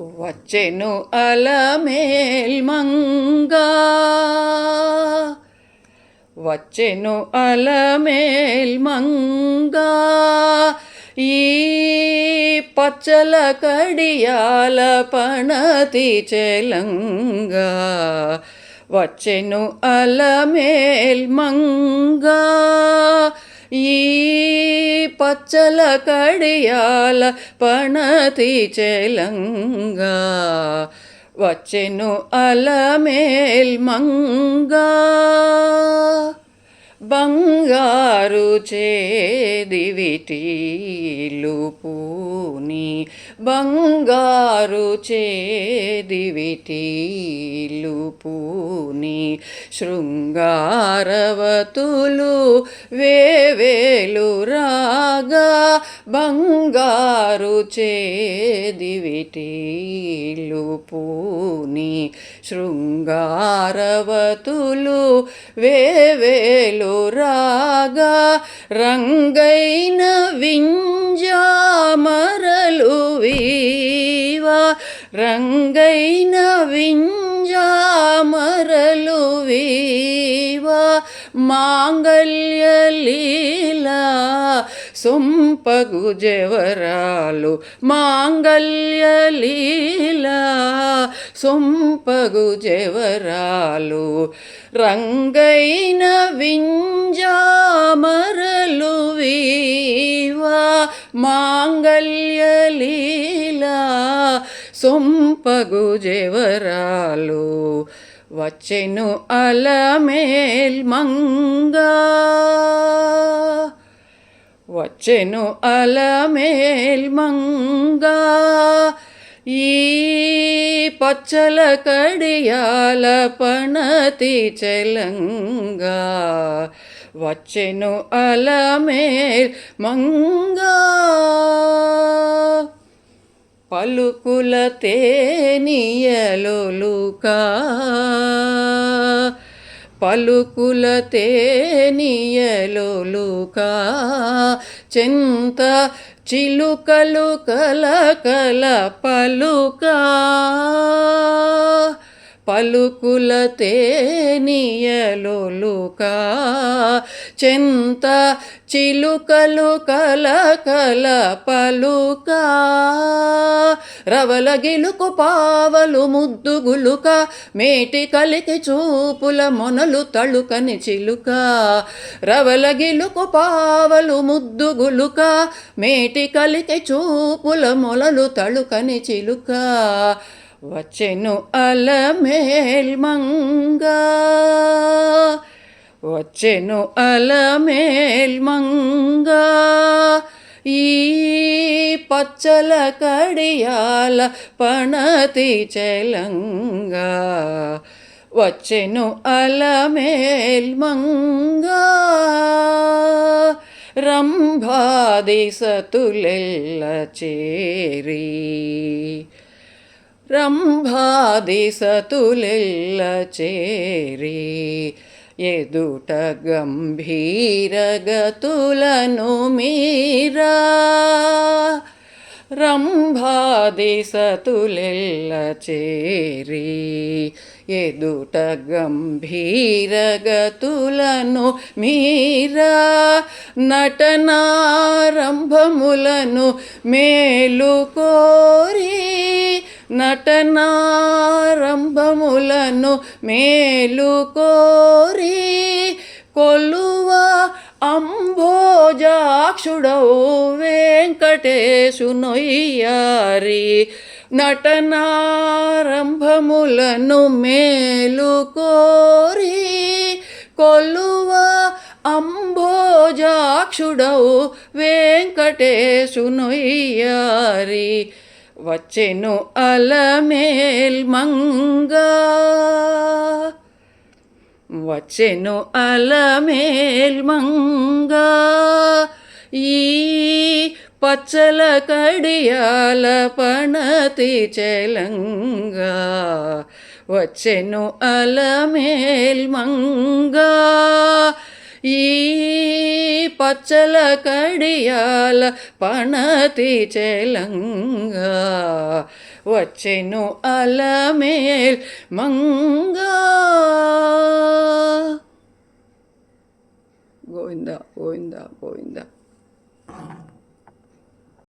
వచ్చెను అలమేల్ మంగా. వచ్చెను అలమేల్ మంగా. ఈ పచ్చల కడియాల పణతి చెలంగా. వచ్చెను అలమేల్ మంగా. ఈ పచ్చల కడియాల పణతి చెలంగా. వచ్చెను అలమేల్ మంగా. బంగారు చేదివిటీలు పూని. బంగారు చేదివిటీలు పూని. శృంగారవతులు వేవేలు రా బంగారు చేదివిటీలు పూని శృంగారవతులు వేవేలు రాగా రంగైన వింజామరలు వీవా. రంగైన వింజామరలు వీవా. మాంగళ్యలీలా సొంపగు జవరాలు మాంగళ్యలీలా సొంపగు జవరాలు రంగైన వింజామరలు వీవా. మాంగళ్యలీలా సొంపగు జవరాలు వచ్చెను అలమేల్ మంగా. వచ్చెను అలమేల్ మంగా. ఈ పచ్చల కడియాల పణతి చెలంగా. వచ్చెను అలమేల్ మంగా. పలుకుల తేనియలులుకా పలుకుల తేనియలులుకా చింత చిలుకలు కల కల పలుకా. పలుకుల తేనియలులుకా చింత చిలుకలు కల కల పలుకా. రవల గిలుకు పావలు ముద్దు గులుక మేటి కలికి చూపుల మొనలు తళుకని చిలుక. రవల గిలుకు పావలు ముద్దు గులుక మేటి కలికి చూపుల మొలలు తళుకని చిలుక. వచ్చెను అలమేల్ మంగా. వచ్చెను అలమేల్ మంగా ఈ పచ్చల కడియాల పణతి చెలంగా వచ్చెను అలమేల్మంగా రంభాది సతులెల్ల చేరి. రంభాది సతులెల్ల చేరి. ఎదుట గంభీరగతులను మీరా రంభాది చేరి ఎదుట గంభీరగతులను మీరా నటనారంభములను మేలు కోరి నటనారంభములను మేలు కోరి కొలువా అంభోజాక్షుడవు వెంకటేశునొయ్యారి నటనారంభములను మేలు కోరి కొలువ అంభోజాక్షుడవు వెంకటేశునొయ్యారి వచ్చెను అలమేల్ మంగా వచ్చెను అలమేల్మంగా ఈ పచ్చల కడియాల పణతి చెలంగా. వచ్చెను అలమేల్మంగా ఈ పచ్చల కడియాల పణతి చెలంగా. వచ్చెను అలమేల్ మంగా. boyunda boyunda.